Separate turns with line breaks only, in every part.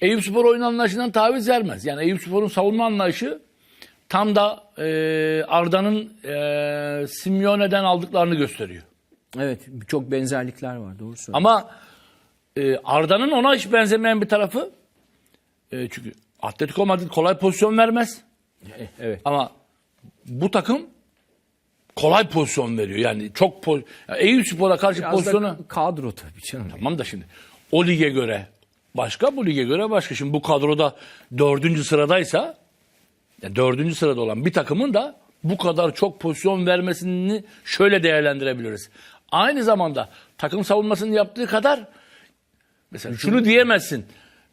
Eyüp Spor oyun anlayışından taviz vermez. Yani Eyüp Spor'un savunma anlayışı tam da e, Arda'nın e, Simeone'den aldıklarını gösteriyor.
Evet çok benzerlikler var doğru söylüyorsun.
Ama e, Arda'nın ona hiç benzemeyen bir tarafı e, çünkü Atletico Madrid kolay pozisyon vermez.
E, Evet.
Ama bu takım kolay pozisyon veriyor. Yani çok poz yani Eyüp Spor'a karşı
Biraz
pozisyonu
kadro tabii canım.
Tamam da şimdi o lige göre başka, bu lige göre başka. Şimdi bu kadroda dördüncü sıradaysa, yani dördüncü sırada olan bir takımın da bu kadar çok pozisyon vermesini şöyle değerlendirebiliriz. Aynı zamanda takım savunmasını yaptığı kadar mesela şunu diyemezsin.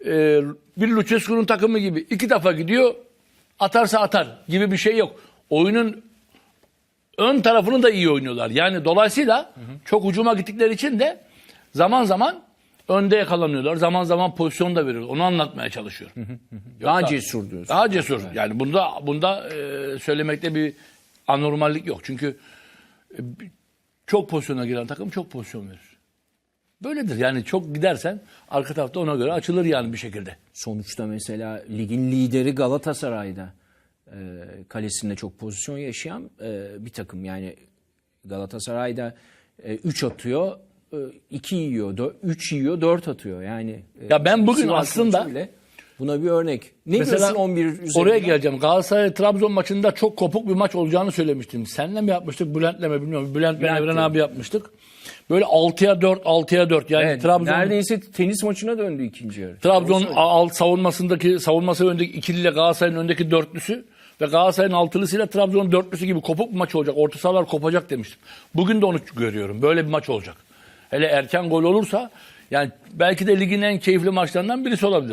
e, bir Lucescu'nun takımı gibi iki defa gidiyor atarsa atar gibi bir şey yok. Oyunun ön tarafını da iyi oynuyorlar. Yani dolayısıyla çok ucuma gittikleri için de zaman zaman önde yakalanıyorlar. Zaman zaman pozisyon da veriyor. Onu anlatmaya çalışıyor.
Daha
Yoksa-
cesur diyorsun.
Daha cesur. Yani bunda bunda e, söylemekte bir anormallik yok. Çünkü e, çok pozisyona giren takım çok pozisyon verir. Böyledir. Yani çok gidersen arka tarafta ona göre açılır yani bir şekilde.
Sonuçta mesela ligin lideri Galatasaray'da e, kalesinde çok pozisyon yaşayan e, bir takım. Yani Galatasaray'da 3 atıyor, 2 yiyor, 3 yiyor, 4 atıyor. Yani e,
Ya ben bugün
Sivas
aslında-
bile buna bir örnek. Ne
Mesela
diyorsun 11 üzerinden?
oraya geleceğim. Galatasaray Trabzon maçında çok kopuk bir maç olacağını söylemiştim. Senle mi yapmıştık, Bülent'le mi bilmiyorum. Bülent ve
Bülent'le.
Evren abi yapmıştık. Böyle 6'ya 4, 6'ya 4 yani
Evet,
Trabzon
neredeyse tenis maçına döndü ikinci yarı.
Trabzon alt savunmasındaki savunması öndeki ikiliyle Galatasaray'ın öndeki dörtlüsü ve Galatasaray'ın altılısıyla Trabzon'un dörtlüsü gibi kopuk bir maç olacak. Orta sahalar kopacak demiştim. Bugün de onu görüyorum. Böyle bir maç olacak. Hele erken gol olursa yani belki de ligin en keyifli maçlarından birisi olabilir.